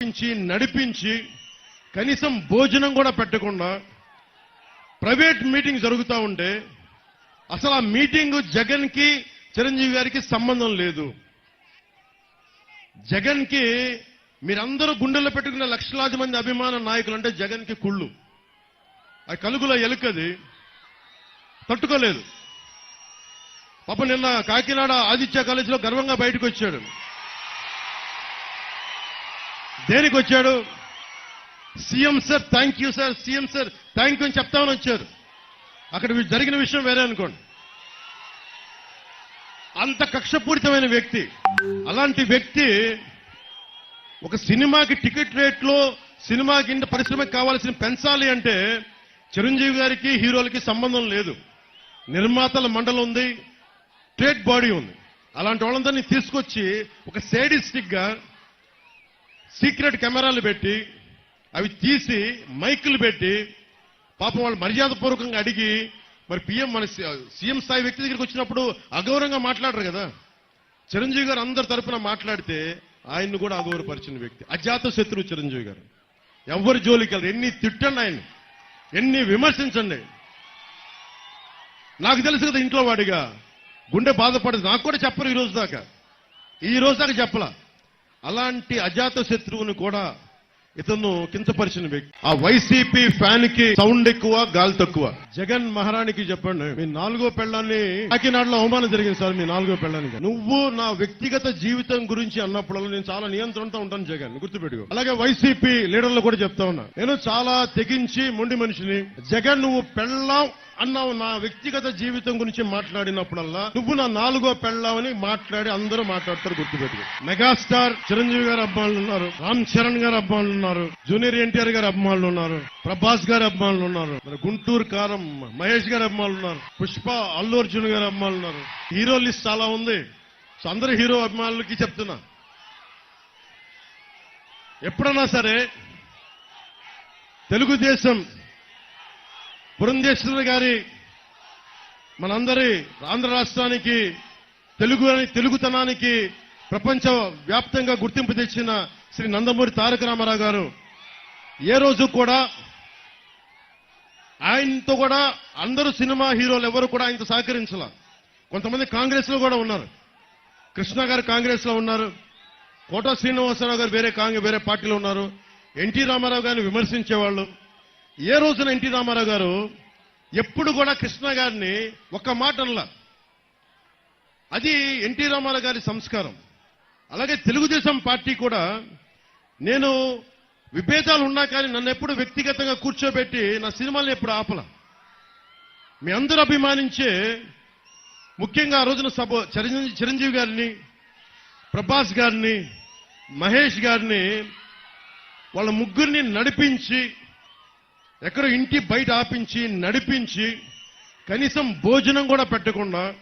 నడిపించి నడిపించి కనీసం భోజనం కూడా పెట్టకుండా ప్రైవేట్ మీటింగ్ జరుగుతూ ఉంటే అసలు ఆ మీటింగ్ జగన్కి చిరంజీవి గారికి సంబంధం లేదు. జగన్కి మీరందరూ గుండెల్లో పెట్టుకున్న లక్షలాది మంది అభిమాన నాయకులు అంటే జగన్కి కుళ్ళు. ఆ కలుగుల ఎలుకది. తట్టుకోలేదు. పాప నిన్న కాకినాడ ఆదిత్య కాలేజీలో గర్వంగా బయటకు వచ్చాడు. దేనికి వచ్చాడు? CM sir thank you sir CM sir thank you అని చెప్తామని వచ్చారు. అక్కడ జరిగిన విషయం వేరే అనుకోండి. అంత కక్షపూరితమైన వ్యక్తి. అలాంటి వ్యక్తి ఒక సినిమాకి టికెట్ రేట్లో సినిమాకి ఇంత పరిశ్రమకి కావాల్సిన పెంచాలి అంటే చిరంజీవి గారికి హీరోలకి సంబంధం లేదు. నిర్మాతల మండలం ఉంది ట్రేడ్ బాడీ ఉంది. అలాంటి వాళ్ళందరినీ తీసుకొచ్చి ఒక సేడిస్టిక్గా సీక్రెట్ కెమెరాలు పెట్టి అవి తీసి మైకులు పెట్టి పాపం వాళ్ళు మర్యాదపూర్వకంగా అడిగి మరి పిఎం మన సీఎం స్థాయి వ్యక్తి దగ్గరికి వచ్చినప్పుడు అగౌరవంగా మాట్లాడరు కదా. చిరంజీవి గారు అందరి తరపున మాట్లాడితే ఆయన్ని కూడా అగౌరవపరిచిన వ్యక్తి. అజాత శత్రువు చిరంజీవి గారు. ఎవరి జోలికి వెళ్ళరు. ఎన్ని తిట్టండి ఆయన ఎన్ని విమర్శించండి. నాకు తెలుసు కదా ఇంట్లో వాడిగా. గుండె బాధపడదు. నాకు కూడా చెప్పరు ఈ రోజు దాకా. ఈ రోజు దాకా చెప్పలా. అలాంటి అజాత శత్రువుని కూడా ఇతను కించపరిచిన వ్యక్తి. ఆ వైసీపీ ఫ్యాన్కి సౌండ్ ఎక్కువ గాలి తక్కువ. జగన్ మహారాణికి చెప్పండి మీ నాలుగో పెళ్ళాన్ని కాకినాడలో అవమానం జరిగింది సార్ మీ నాలుగో పెళ్ళానికి. నువ్వు నా వ్యక్తిగత జీవితం గురించి అన్నప్పుడల్లా నేను చాలా నియంత్రణతో ఉంటాను జగన్ గుర్తుపెట్టుకో. అలాగే వైసీపీ లీడర్లు కూడా చెప్తా ఉన్నా. నేను చాలా తెగించి మొండి మనిషిని. జగన్ నువ్వు పెళ్ళాం అన్నావు నా వ్యక్తిగత జీవితం గురించి మాట్లాడినప్పుడల్లా నువ్వు నా నాలుగో పెళ్ళావని మాట్లాడి అందరూ మాట్లాడతారు గుర్తుపెట్టి మెగాస్టార్ చిరంజీవి గారు అభిమానులు ఉన్నారు. రామ్ చరణ్ గారు అభిమానులు ఉన్నారు. జూనియర్ ఎన్టీఆర్ గారు అభిమానులు ఉన్నారు. ప్రభాస్ గారు అభిమానులు ఉన్నారు. గుంటూరు కారం మహేష్ గారు అభిమానులు ఉన్నారు. పుష్ప అల్లు అర్జున్ గారు అభిమానులు ఉన్నారు. హీరో లిస్ట్ చాలా ఉంది. సో అందరు హీరో అభిమానులకి చెప్తున్నా. ఎప్పుడన్నా సరే తెలుగుదేశం పురంధేశ్వరి గారి మనందరి ఆంధ్ర రాష్ట్రానికి తెలుగు తెలుగుతనానికి ప్రపంచ వ్యాప్తంగా గుర్తింపు తెచ్చిన శ్రీ నందమూరి తారక రామారావు గారు. ఏ రోజు కూడా ఆయనతో కూడా అందరూ సినిమా హీరోలు ఎవరు కూడా ఆయనతో సహకరించాల. కొంతమంది కాంగ్రెస్లో కూడా ఉన్నారు. కృష్ణ గారు కాంగ్రెస్లో ఉన్నారు. కోట శ్రీనివాసరావు గారు వేరే కాంగ్రెస్ వేరే పార్టీలో ఉన్నారు. ఎన్టీ రామారావు గారిని విమర్శించేవాళ్ళు. ఏ రోజున ఎన్టీ రామారావు గారు ఎప్పుడు కూడా కృష్ణ గారిని ఒక్క మాట అనలా. అది ఎన్టీ రామారావు గారి సంస్కారం. అలాగే తెలుగుదేశం పార్టీ కూడా నేను విభేదాలు ఉన్నా కానీ నన్ను ఎప్పుడు వ్యక్తిగతంగా కూర్చోబెట్టి నా సినిమాలను ఎప్పుడు ఆపల. మీ అందరూ అభిమానించే ముఖ్యంగా ఆ రోజున సభ చిరంజీవి చిరంజీవి గారిని ప్రభాస్ గారిని మహేష్ గారిని వాళ్ళ ముగ్గురిని నడిపించి ఎక్కడో ఇంటి బయట ఆపించి నడిపించి కనీసం భోజనం కూడా పెట్టకుండా